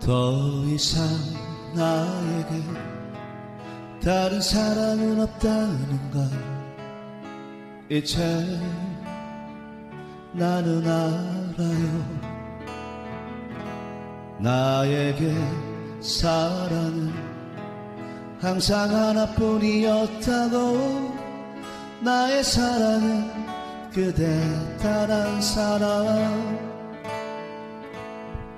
더 이상 나에게 다른 사랑은 없다는 걸 이제 나는 알아요. 나에게 사랑은 항상 하나뿐이었다고 나의 사랑은 그대 단한 사랑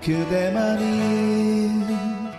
그대만이